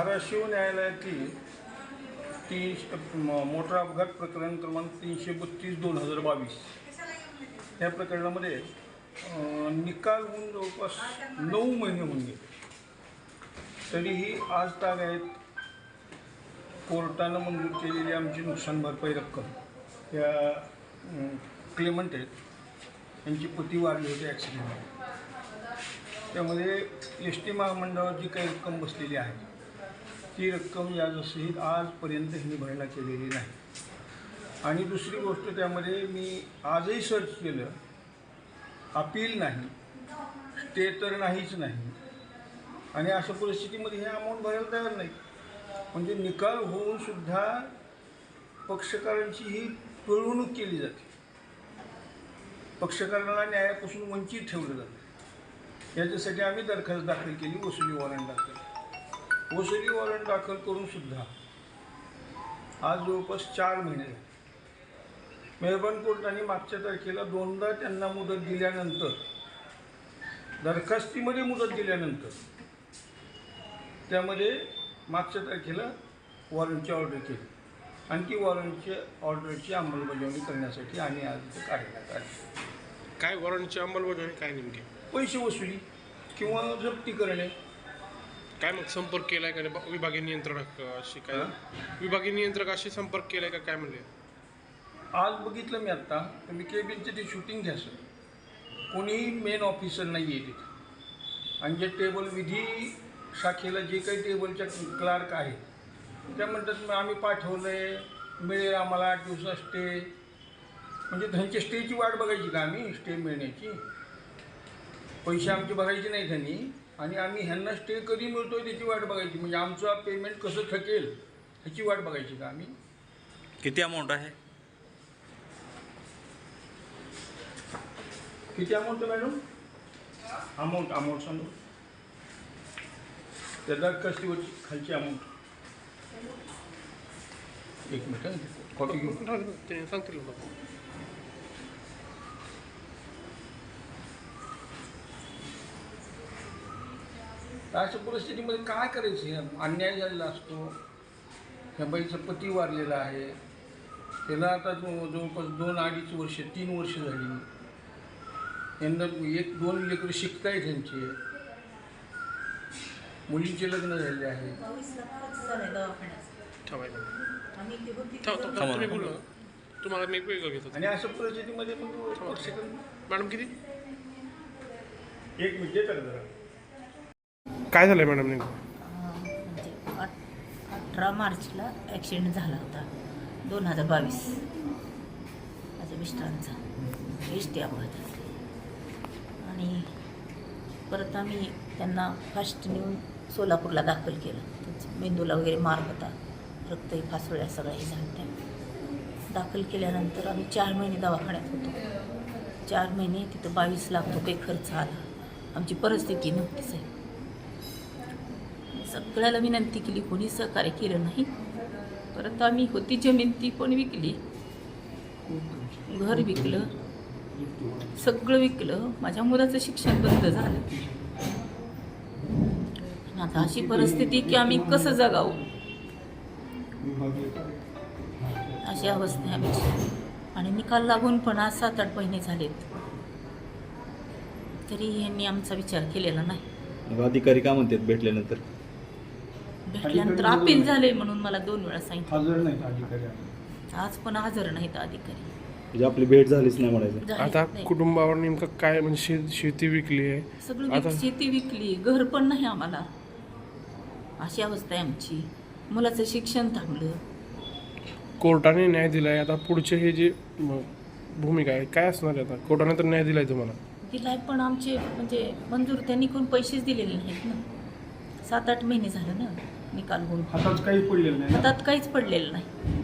धाराशिव न्यायालयातील तीनशे मोटर अपघात प्रकरण क्रमांक तीनशे बत्तीस दोन हजार बावीस. या प्रकरणामध्ये निकाल होऊन जवळपास नऊ महिने होऊन गेले. तरीही आज तागायत कोर्टानं मंजूर केलेली आमची नुकसान भरपाई रक्कम. या क्लेमंट आहेत. यांची पती वारली होती ॲक्सिडेंट त्यामध्ये एस टी महामंडळावर जी काही रक्कम बसलेली आहे ती रक्कम या याजसहित आजपर्यंत ही भरणा केलेली नाही. आणि दुसरी गोष्ट त्यामध्ये मी आजही सर्च केलं. अपील नाही. स्टे तर नाहीच नाही. आणि अशा परिस्थितीमध्ये हे अमाऊंट भरायला तयार नाही म्हणजे निकाल होऊन सुद्धा पक्षकारांची ही पिळवणूक केली जाते. पक्षकारांना न्यायापासून वंचित ठेवलं जातं. याच्यासाठी आम्ही दरखास्त दाखल केली वसुली वॉरंट दाखल. वसुली वॉरंट दाखल करून सुद्धा आज जवळपास चार महिने मेहरबान कोर्टाने मागच्या तारखेला दोनदा त्यांना मुदत दिल्यानंतर दरखास्तीमध्ये मुदत दिल्यानंतर त्यामध्ये मागच्या तारखेला वॉरंटची ऑर्डर केली. आणि ती वॉरंटच्या ऑर्डरची अंमलबजावणी करण्यासाठी आम्ही आज इथे कार्यक्रम आले काय वॉरंटची अंमलबजावणी काय नेमकी? पैसे वसुली किंवा जप्ती करणे काय मग संपर्क केलाय का? नाही? विभागीय नियंत्रक अशी काय? विभागीय नियंत्रक अशी संपर्क केलाय का? काय म्हणले? आज बघितलं मी आत्ता तर मी केबिनचं ते शूटिंग घ्या सर कोणीही मेन ऑफिसर नाही आहे तिथे. आणि जे टेबल विधी शाखेला जे काही टेबलच्या क्लार्क आहे त्या म्हणतात मग आम्ही पाठवलं आहे मिळेल आम्हाला आठ दिवसात स्टे म्हणजे त्यांच्या स्टेची वाट बघायची का आम्ही? स्टे मिळण्याची? पैसे आमचे भरायचे नाही त्यांनी. आणि आम्ही ह्यांना स्टे कधी मिळतोय त्याची वाट बघायची. म्हणजे आमचं पेमेंट कसं थकेल ह्याची वाट बघायची का आम्ही? किती अमाऊंट आहे? किती अमाऊंट आहे मॅडम अमाऊंट अमाऊंट सांगू? त्या दरखास्तीवरची खालची अमाऊंट एक मिनिट. कॉपी घेऊ ते सांगतील अशा परिस्थितीमध्ये काय करायचं? अन्याय झालेला असतो. ह्या बाईचा पती वारलेला आहे. त्याला आता जो- जवळपास दोन अडीच वर्ष तीन वर्ष झाली. यांना एक दोन लेकरं शिकतायत त्यांचे मुलींचे लग्न झालेले आहे. तुम्हाला मी वेगळं घेतो. आणि अशा परिस्थितीमध्ये मग मॅडम किती? एक मिनिट जरा? काय झालंय मॅडम नेमकं? म्हणजे आठ अठरा मार्चला ॲक्सिडेंट झाला होता. दोन हजार बावीस. माझ्या मिस्टरांचा. एस टी अपघात. आणि परत आम्ही त्यांना फास्ट नेऊन सोलापूरला दाखल केलं. त्यांचं मेंदूला वगैरे मार होता. रक्तही फासोळ्या सगळ्या हे झाल्या दाखल केल्यानंतर आम्ही चार महिने दवाखान्यात होतो. चार महिने तिथं बावीस लाख रुपये खर्च आला. आमची परिस्थिती नव्हतीच आहे सगळ्याला विनंती केली कोणी सहकार्य केलं नाही. परत आम्ही होती जमीन ती पण विकली. घर विकलं. सगळं विकलं. माझ्या मुलाचं शिक्षण बंद झालं. आता अशी परिस्थिती की आम्ही कसं जगावू? अशी अवस्था आहे आणि निकाल लागून पण आज सात आठ महिने झालेत. तरी यांनी आमचा विचार केलेला नाही. अधिकारी का म्हणतात? भेटल्यानंतर? भेटल्यानंतर अपील झाले म्हणून मला दोन वेळा सांगितलं. हजर नाही अधिकारी आज पण हजर नाहीत अधिकारी. म्हणजे आपली भेट झालीच नाही म्हणायचं. झाले आता नाही. कुटुंबावर नेमकं काय म्हणजे शेत शेती विकली आहे? सगळं आता- विक- शेती विकली. घर पण नाही आम्हाला. अशी अवस्था आहे आमची. मुलाचं शिक्षण थांबलं. कोर्टाने न्याय दिलाय. आता पुढचे हे जे म, भूमिका आहे काय असणार आहे आता? कोर्टाने तर न्याय दिलाय तुम्हाला. दिलाय पण आमचे म्हणजे मंजूर त्यांनी कोण पैसेच दिलेले नाहीत ना. सात आठ महिने झालं ना निकाल होऊन. हातात काही पडलेलं नाही हातात काहीच पडलेलं नाही.